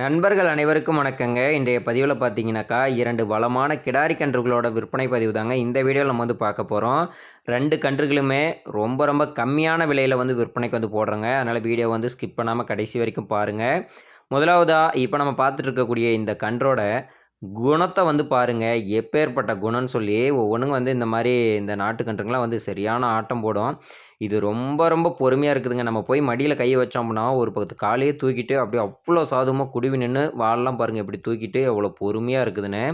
நண்பர்கள் அனைவருக்கும் வணக்கங்க. இன்றைய பதிவில் பார்த்தீங்கன்னாக்கா இரண்டு வளமான கிடாரி கன்றுகளோட விற்பனை பதிவு தாங்க. இந்த வீடியோவில் நம்ம வந்து பார்க்க போகிறோம் ரெண்டு கன்றுகளுமே ரொம்ப ரொம்ப கம்மியான விலையில் வந்து விற்பனைக்கு வந்து போடுறோங்க. அதனால் வீடியோ வந்து ஸ்கிப் பண்ணாமல் கடைசி வரைக்கும் பாருங்கள் முதலாவதாக இப்போ நம்ம பார்த்துட்டு இருக்கக்கூடிய இந்த கன்றோட குணத்தை வந்து பாருங்கள் எப்பேற்பட்ட குணம்னு சொல்லி ஒவ்வொன்றுங்க வந்து இந்த மாதிரி இந்த நாட்டுக்கன்றுங்களாம் வந்து சரியான ஆட்டம் போடும். இது ரொம்ப ரொம்ப பொறுமையாக இருக்குதுங்க. நம்ம போய் மடியில் கை வச்சோம்னா ஒரு பக்கத்து காலையே தூக்கிட்டு அப்படியே அவ்வளோ சாதமாக குடிவி நின்று வாழலாம் பாருங்கள் இப்படி தூக்கிட்டு அவ்வளோ பொறுமையாக இருக்குதுன்னு.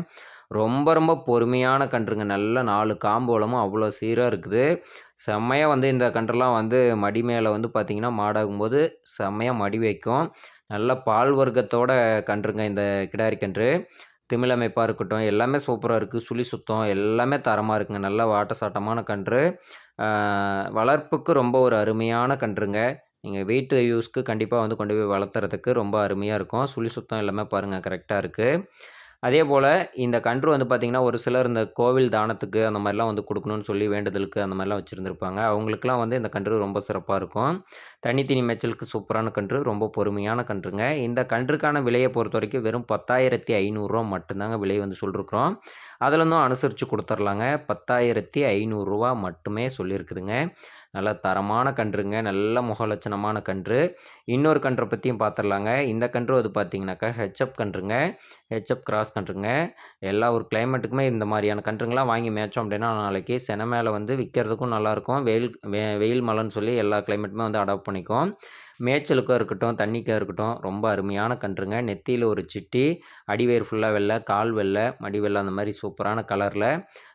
ரொம்ப ரொம்ப பொறுமையான கன்றுங்க. நல்ல நாலு காம்போலமும் அவ்வளோ சீராக இருக்குது. செம்மையாக வந்து இந்த கன்றுலாம் வந்து மடி மேலே வந்து பார்த்திங்கன்னா மாடாகும்போது செம்மையாக மடி வைக்கும். நல்ல பால் வர்க்கத்தோட கன்றுங்க இந்த கிடாரி கன்று. திமிழமைப்பாக இருக்கட்டும் எல்லாமே சூப்பராக இருக்குது சுழி சுத்தம் எல்லாமே தரமாக இருக்குங்க. நல்ல வாட்டசாட்டமான கன்று. வளர்ப்புக்கு ரொம்ப ஒரு அருமையான கன்றுங்க. நீங்கள் வீட்டு யூஸ்க்கு கண்டிப்பாக வந்து கொண்டு போய் வளர்த்துறதுக்கு ரொம்ப அருமையாக இருக்கும். சுழி சுத்தம் எல்லாமே பாருங்கள் கரெக்டாக இருக்குது அதே போல் இந்த கன்று வந்து பார்த்திங்கன்னா ஒரு சிலர் இந்த கோவில் தானத்துக்கு அந்த மாதிரிலாம் வந்து கொடுக்கணும்னு சொல்லி வேண்டுதலுக்கு அந்த மாதிரிலாம் வச்சுருந்துருப்பாங்க. அவங்களுக்குலாம் வந்து இந்த கன்று ரொம்ப சிறப்பாக இருக்கும். தனித்தனி மேய்ச்சலுக்கு சூப்பரான கன்று ரொம்ப பொறுமையான கன்றுங்க. இந்த கன்றுக்கான விலையை பொறுத்த வரைக்கும் வெறும் பத்தாயிரத்தி ஐநூறுரூவா மட்டும்தாங்க விலை வந்து சொல்லியிருக்கிறோம் அதில் இருந்தும் அனுசரித்து கொடுத்துர்லாங்க. பத்தாயிரத்தி ஐநூறுரூவா மட்டுமே சொல்லியிருக்குதுங்க நல்ல தரமான கன்றுங்க. நல்ல முகலட்சணமான கன்று. இன்னொரு கன்றை பற்றியும் பார்த்துடலாங்க இந்த கன்று அது பார்த்தீங்கன்னாக்கா ஹெச்அப் கன்றுங்க. ஹெச்அப் கிராஸ் கன்றுங்க. எல்லா ஒரு கிளைமேட்டுக்குமே இந்த மாதிரியான கன்றுங்களாம் வாங்கி மேய்ச்சோம் அப்படின்னா நாளைக்கு சென மேலே வந்து விற்கிறதுக்கும் நல்லாயிருக்கும் வெயில் வெயில் மழைன்னு சொல்லி எல்லா கிளைமேட்டுமே வந்து அடாப்ட் பண்ணிக்கும் மேய்ச்சலுக்கும் இருக்கட்டும் தண்ணிக்கும் இருக்கட்டும் ரொம்ப அருமையான கன்றுங்க. நெத்தியில் ஒரு சிட்டி அடிவேர் ஃபுல்லாக வெள்ளை கால் வெள்ளை மடி வெள்ளை அந்த மாதிரி சூப்பரான கலரில்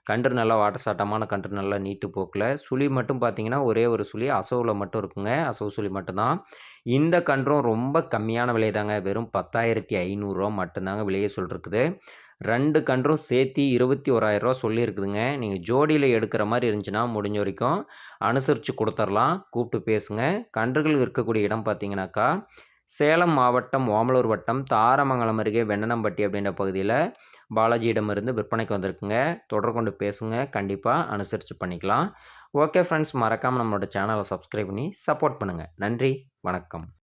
கன்று நல்லா வாட்டசாட்டமான கன்று நல்லா நீட்டு போக்கில். சுழி மட்டும் பார்த்தீங்கன்னா ஒரே ஒரு சுழி அசோவில் மட்டும் இருக்குங்க. அசோவ் சுழி மட்டும்தான். இந்த கன்றும் ரொம்ப கம்மியான விலை தாங்க வெறும் பத்தாயிரத்தி ஐநூறுரூவா மட்டும்தாங்க விலையே சொல்லிருக்குது. ரெண்டு கன்றும் சேர்த்து இருபத்தி ஓராயிரரூவா சொல்லியிருக்குதுங்க. நீங்கள் ஜோடியில் எடுக்கிற மாதிரி இருந்துச்சுன்னா முடிஞ்ச வரைக்கும் அனுசரித்து கொடுத்துர்லாம். கூப்பிட்டு பேசுங்க. கன்றுகள் இருக்கக்கூடிய இடம் பார்த்தீங்கன்னாக்கா சேலம் மாவட்டம் ஓமலூர் வட்டம் தாரமங்கலம் அருகே வெண்ணனம்பட்டி அப்படின்ற பகுதியில் பாலாஜியிடமிருந்து விற்பனைக்கு வந்திருக்குங்க. தொடர் கொண்டு பேசுங்க. கண்டிப்பாக அனுசரித்து பண்ணிக்கலாம். ஓகே ஃப்ரெண்ட்ஸ் மறக்காமல் நம்மளோட சேனலை சப்ஸ்கிரைப் பண்ணி சப்போர்ட் பண்ணுங்கள் நன்றி வணக்கம்.